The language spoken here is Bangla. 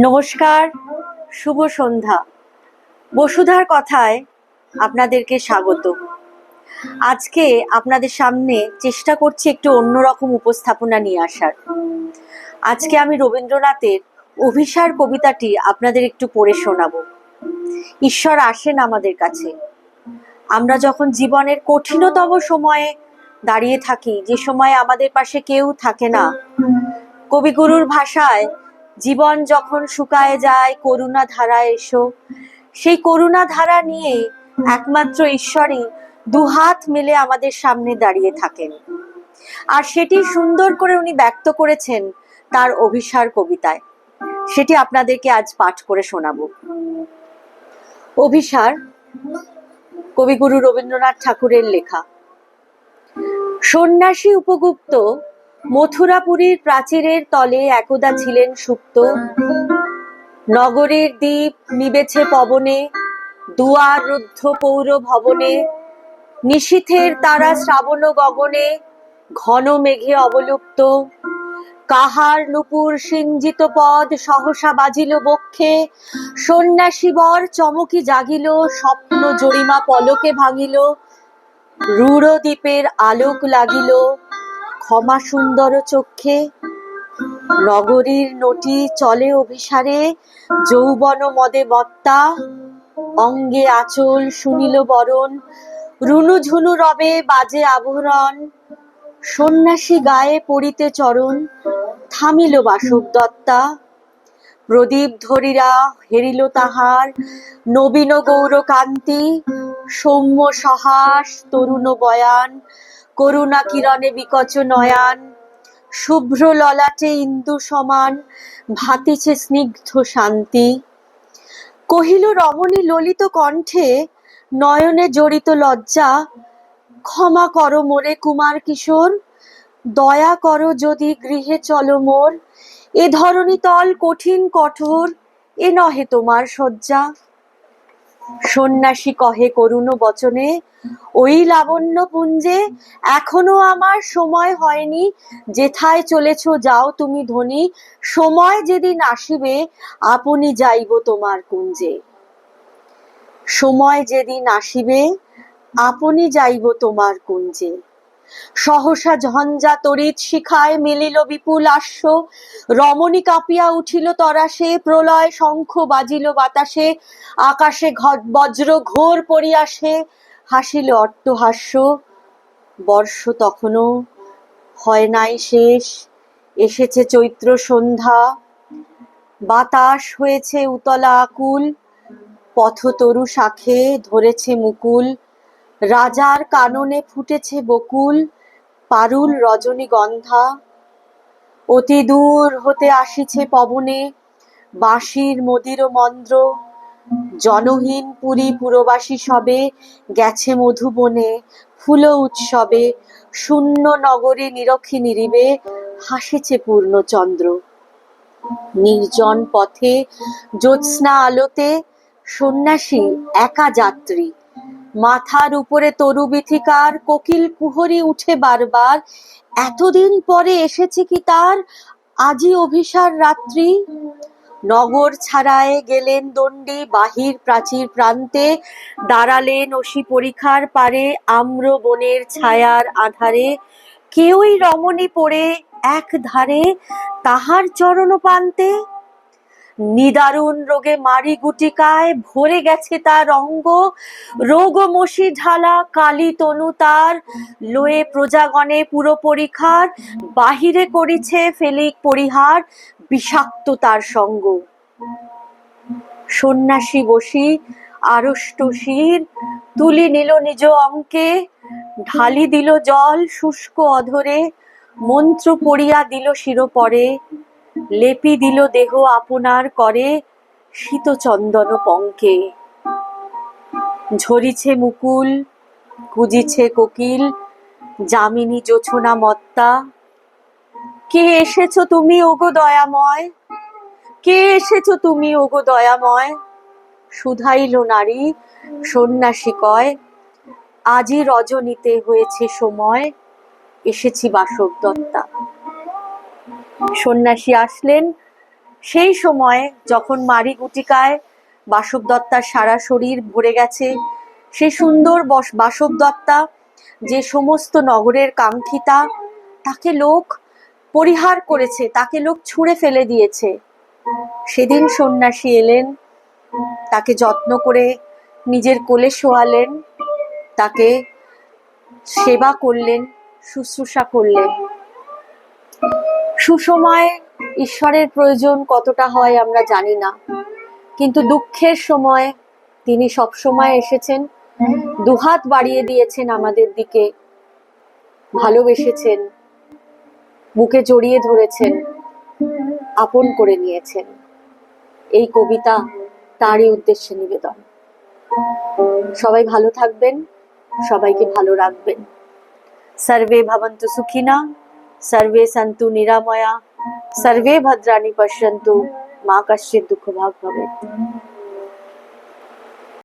নমস্কার, শুভ সন্ধ্যা। বসুধার কথায় আপনাদেরকে স্বাগত। আজকে আপনাদের সামনে চেষ্টা করছি একটু অন্যরকম উপস্থাপনা নিয়ে আসার। আজকে আমি রবীন্দ্রনাথের অভিসার কবিতাটি আপনাদের একটু পড়ে শোনাবো। ঈশ্বর আসেন আমাদের কাছে। আমরা যখন জীবনের কঠিনতম সময়ে দাঁড়িয়ে থাকি, যে সময় আমাদের পাশে কেউ থাকে না, কবিগুরুর ভাষায় জীবন যখন শুকায় যায়, করুণা ধারা এসো। সেই করুণা ধারা নিয়ে একমাত্র ঈশ্বরই দুহাত মেলে আমাদের সামনে দাঁড়িয়ে থাকেন। আর সেটি সুন্দর করে উনি ব্যক্ত করেছেন তার অভিসার কবিতায়। সেটি আপনাদেরকে আজ পাঠ করে শোনাবো। অভিসার কবিগুরু রবীন্দ্রনাথ ঠাকুরের লেখা, সন্ন্যাসী উপগুপ্ত মথুরাপুরীর প্রাচীরের তলে একদা ছিলেন সুপ্ত নগরের দ্বীপ নিবেছে পবনে দুয়ার রুদ্ধ পৌর ভবনে, নিশীথের তারা শ্রাবণ গগনে ঘন মেঘে অবলুপ্ত। কাহার নুপুর সিঞ্জিত পদ সহসা বাজিল বক্ষে, সন্ন্যাসী বর চমকি জাগিল, স্বপ্ন জরিমা পলকে ভাঙিল রূঢ় দ্বীপের আলোক লাগিল। ক্ষমা সুন্দর চক্ষে নগরীর নটি চলে অভিসারে, যৌবন মদে মত্তা অঙ্গে আচল শুনিল বরণ, রুনু ঝুনু রবে বাজে আভরণ সন্ন্যাসী গায়ে পড়িতে চরণ, থামিল বাসব দত্তা। প্রদীপ ধরিরা হেরিল তাহার, নবীন গৌর কান্তি সৌম্য সহাস, তরুণ বয়ান। করুণা কিরণে বিকচ নয়ান, শুভ্র ললাটে ইন্দু সমান, ভাতিছে স্নিগ্ধ শান্তি। কহিল, রমণী ললিত কণ্ঠে নয়নে জড়িত লজ্জা, ক্ষমা করো মোরে কুমার কিশোর, দয়া করো যদি গৃহে চলো মোর, এ ধরনী তল কঠিন কঠোর, এ নহে তোমার শয্যা। সন্ন্যাসী কহে, করুণ বচনে, ওই লাবণ্য পুঞ্জে এখনও আমার সময় হয়নি। যেথায় চলেছ যাও তুমি ধনী, সময় যেদিন আসিবে, আপনি যাইব তোমার কুঞ্জে। সময় যেদিন আসিবে, আপনি যাইব তোমার কুঞ্জে। সহসা ঝঞ্ঝা তড়িৎ শিখায় মিলিল বিপুল আশ্ব। রমণী কাঁপিয়া উঠিল তরাসে, প্রলয় শঙ্খ বাজিল বাতাসে, আকাশে বজ্র ঘোর পড়িয়াসে হাসিল অট্টহাস্য। বর্ষ তখনও হয় নাই শেষ, এসেছে চৈত্র সন্ধ্যা। বাতাস হয়েছে উতলা আকুল, পথতরু শাখে ধরেছে মুকুল। রাজার কাননে ফুটেছে বকুল, পারুল, রজনীগন্ধা। অতি দূর হতে আসিছে পবনে, বাঁশির মদির মন্দ্র জনহীন পুরী পুরবাসী সবে গেছে মধুবনে, ফুল উৎসবে, শূন্য নগরে নিরক্ষী নিরিবে হাসিছে পূর্ণচন্দ্র। নির্জন পথে, জ্যোৎস্না আলোতে সন্ন্যাসী, একা যাত্রী। মাথার উপরে তরু বিথিকার কোকিল কুহরি উঠে বারবার, এতদিন পরে এসেছে কি তার? আজি অভিসার রাত্রি? নগর ছাড়ায় গেলেন দণ্ডি, বাহির প্রাচীর প্রান্তে, দাঁড়ালেন অসি পরীক্ষার পারে, আম্র বনের ছায়ার আধারে। কেউই রমণী পড়ে এক ধারে, তাহার চরণ পান্তে নিদারুণ রোগে মারি গুটিকায় ভরে গেছে তার অঙ্গ। রোগ মশি ঢালা, কালী তনু তার। লয়ে প্রজাগণে পুরো পরীক্ষার বাহিরে করিছে ফেলিক পরিহার, বিষাক্ত তার সঙ্গ। সন্ন্যাসী বসি আড়ষ্ট শির তুলি নিল নিজ অঙ্কে, ঢালি দিল জল শুষ্ক অধরে, মন্ত্র পড়িয়া দিল শিরোপরে। লেপি দিল দেহ আপনার করে শীত চন্দন পঙ্কে। ঝরিছে মুকুল, কুজিছে কোকিল, যামিনী জোছনা মত্তা। কে এসেছ তুমি ওগো দয়াময়? কে এসেছ তুমি ওগো দয়াময়? শুধাইল নারী, সন্ন্যাসী কয় আজই রজনীতে হয়েছে সময়, এসেছি বাসব দত্তা সন্ন্যাসী আসলেন। সেই সময় যখন মারি গুটিকায় বাসব দত্তার সারা শরীর ভরে গেছে, সে সুন্দর বস- বাসব দত্তা যে সমস্ত নগরের কাঙ্ক্ষিতা, তাকে লোক পরিহার করেছে, তাকে লোক ছুঁড়ে ফেলে দিয়েছে। সেদিন সন্ন্যাসী এলেন, তাকে যত্ন করে নিজের কোলে শোয়ালেন, তাকে সেবা করলেন, শুশ্রূষা করলেন। সুসময় ঈশ্বরের প্রয়োজন কতটা হয় আমরা জানি না। কিন্তু দুঃখের সময় তিনি সব সময় এসেছেন, দুহাত বাড়িয়ে দিয়েছেন আমাদের দিকে, ভালোবেসেছেন, বুকে জড়িয়ে ধরেছেন, আপন করে নিয়েছেন। এই কবিতা তারই উদ্দেশ্যে নিবেদন। সবাই ভালো থাকবেন, সবাইকে ভালো রাখবেন। সর্বে ভবন্তু সুখিনা। सर्वे सन्तु निरामया सर्वे भद्राणि पश्यन्तु मा कश्चित् दुःखभाग् भवेत्।